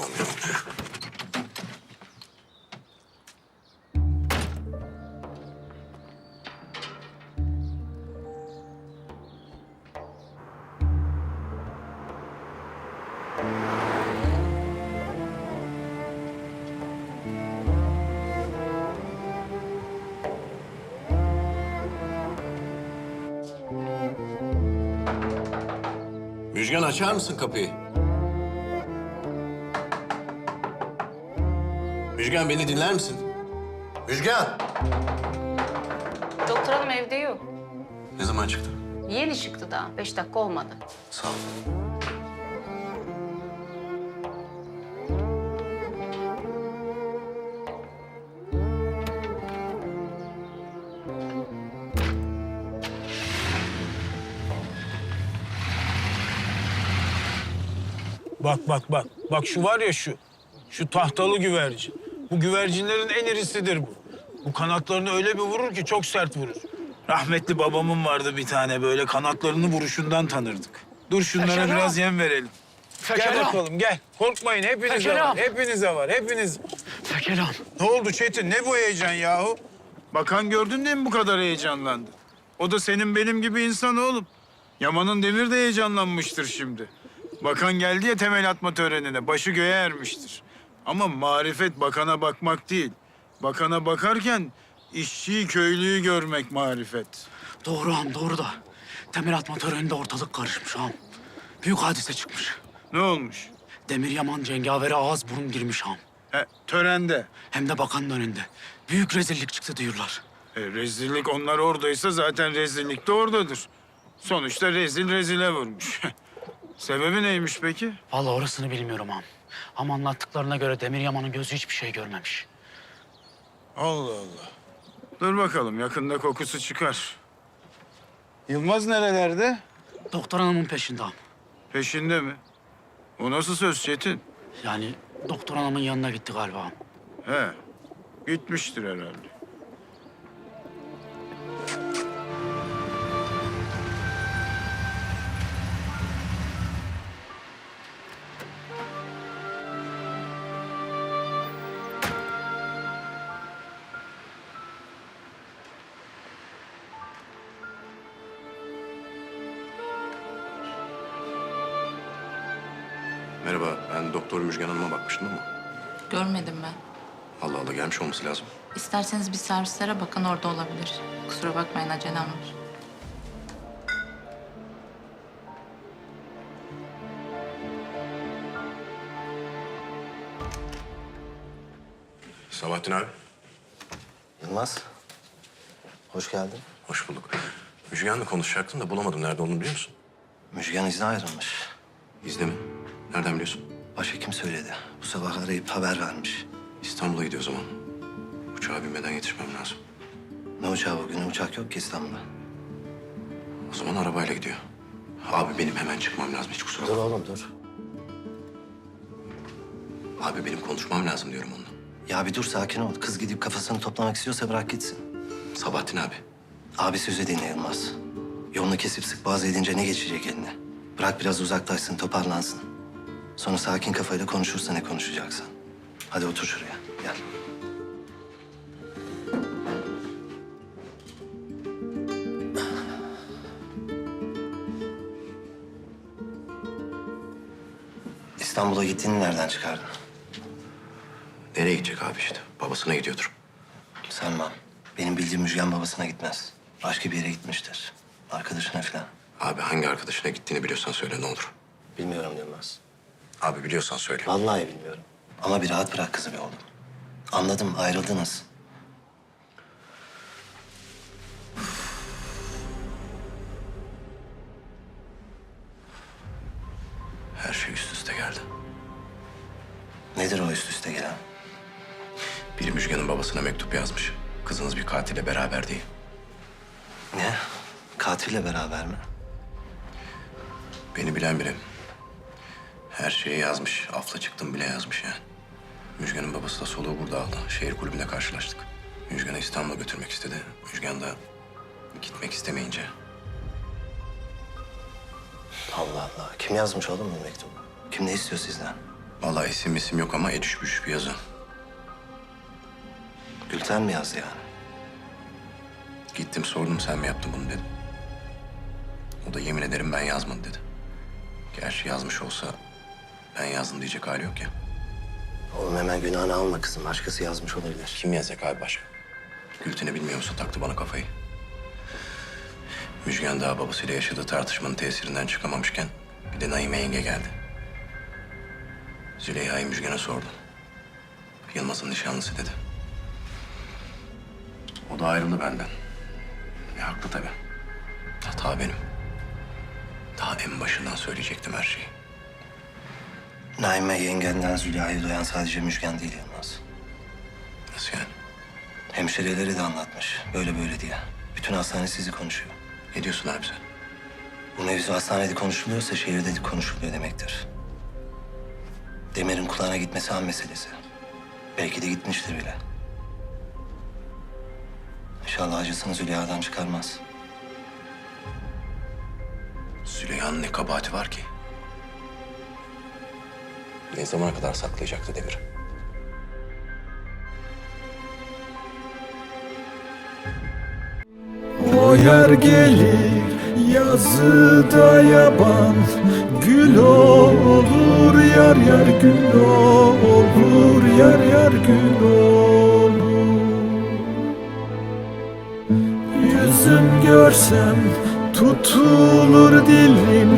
Olmuyormuş? Müjgan açar mısın kapıyı? Müjgan beni dinler misin? Müjgan! Doktor hanım evde yok. Ne zaman çıktı? Yeni çıktı daha. Beş dakika olmadı. Sağ ol. Bak bak bak. Bak şu var ya şu. Şu tahtalı güvercin. Bu güvercinlerin en irisidir bu. Bu kanatlarını öyle bir vurur ki çok sert vurur. Rahmetli babamın vardı bir tane böyle kanatlarını vuruşundan tanırdık. Dur şunlara Şekerim. biraz yem verelim. Gel Şekerim. bakalım gel. Korkmayın hepinize Şekerim. var. Hepinize var. Hepiniz. Tekelam. Ne oldu Çetin? Ne bu heyecan yahu? Bakan gördün de mi bu kadar heyecanlandı? O da senin benim gibi insan oğlum. Yaman'ın Demir de heyecanlanmıştır şimdi. Bakan geldi ya temel atma törenine. Başı göğe ermiştir. Ama marifet bakana bakmak değil. Bakana bakarken işçiyi, köylüyü görmek marifet. Doğru ağam doğru da. Temel atma töreninde ortalık karışmış ağam. Büyük hadise çıkmış. Ne olmuş? Demir Yaman cengavere ağız burun girmiş ağam. He, törende. Hem de bakanın önünde. Büyük rezillik çıktı diyorlar. E, rezillik onlar oradaysa zaten rezillik de oradadır. Sonuçta rezil rezile vurmuş. Sebebi neymiş peki? Vallahi orasını bilmiyorum ağam. Ama anlattıklarına göre Demir Yaman'ın gözü hiçbir şey görmemiş. Allah Allah. Dur bakalım yakında kokusu çıkar. Yılmaz nerelerde? Doktor hanımın peşinde ağam. Peşinde mi? O nasıl söz Çetin? Yani doktor hanımın yanına gitti galiba ağam. He, gitmiştir herhalde. Merhaba, ben Doktor Müjgan Hanım'a bakmıştım ama... Görmedim ben. Allah Allah gelmiş olması lazım. İsterseniz bir servislere bakın orada olabilir. Kusura bakmayın acelem var. Sabahattin abi, Yılmaz, hoş geldin. hoş bulduk. Müjgan'la konuşacaktım da bulamadım. Nerede olduğunu biliyor musun? Müjgan izne ayrılmış. İzle mi? Nereden biliyorsun? Başhekim söyledi. Bu sabah arayıp haber vermiş. İstanbul'a gidiyor o zaman. Uçağa binmeden yetişmem lazım. Ne uçağı bugün? Uçak yok ki İstanbul'a. O zaman arabayla gidiyor. Abi benim hemen çıkmam lazım. Hiç kusura Dur bakma. oğlum dur. Abi benim konuşmam lazım diyorum onunla. Ya bir dur sakin ol. Kız gidip kafasını toplamak istiyorsa bırak gitsin. Sabahattin abi. Abi sözü dinle Yılmaz. Yolunu kesip sık boğaz edince ne geçecek eline? Bırak biraz uzaklaşsın, toparlansın. Sonra sakin kafayla konuşursa ne konuşacaksan. Hadi otur şuraya, gel. İstanbul'a gittiğini nereden çıkardın? Nereye gidecek abi işte? Babasına gidiyordur. Sanmam. Benim bildiğim Müjgan babasına gitmez. Başka bir yere gitmiştir. Arkadaşına falan. Abi hangi arkadaşına gittiğini biliyorsan söyle ne olur. Bilmiyorum Yılmaz. Abi biliyorsan söyle. Vallahi bilmiyorum. Ama bir rahat bırak kızı oğlum. Anladım ayrıldınız. Her şey üst üste geldi. Nedir o üst üste gelen? Biri Müjgan'ın babasına mektup yazmış. Kızınız bir katille beraber diye. Ne? Katille beraber mi? Beni bilen biri. Her şeyi yazmış. Afla çıktım bile yazmış yani. Müjgan'ın babası da soluğu burada aldı. Şehir kulübünde karşılaştık. Müjgan'ı İstanbul'a götürmek istedi. Müjgan da gitmek istemeyince. Allah Allah. Kim yazmış oğlum bu mektubu? Kim ne istiyor sizden? Vallahi isim isim yok ama düşmüş bir yazı. Gülten mi yazdı yani? Gittim sordum sen mi yaptın bunu dedim. O da yemin ederim ben yazmadım dedi. Gerçi yazmış olsa ben yazdım diyecek hali yok ya. Oğlum hemen günahını alma kızım. Başkası yazmış olabilir. Kim yazacak abi başka? Gülten'i bilmiyor musun taktı bana kafayı. Müjgan daha babasıyla yaşadığı tartışmanın tesirinden çıkamamışken bir de Naime yenge geldi. Züleyha'yı Müjgan'a sordu. Yılmaz'ın nişanlısı dedi. O da ayrıldı benden. E haklı tabii. Hata benim. Daha en başından söyleyecektim her şeyi. Naime yengenden Züleyha'yı duyan sadece Müjgan değil Yılmaz. Nasıl yani? Hemşireleri de anlatmış. Böyle böyle diye. Bütün hastane sizi konuşuyor. Ne diyorsun abi sen? Bu mevzu hastanede konuşuluyorsa şehirde de konuşuluyor demektir. Demir'in kulağına gitmesi an meselesi. Belki de gitmiştir bile. İnşallah acısını Züleyha'dan çıkarmaz. Züleyha'nın ne kabahati var ki? Ne zamana kadar saklayacaktı Demir? O yer gelir yazıda yaban. Gül olur yar yar gül olur Yar yar gül olur. Yüzüm görsem tutulur dilim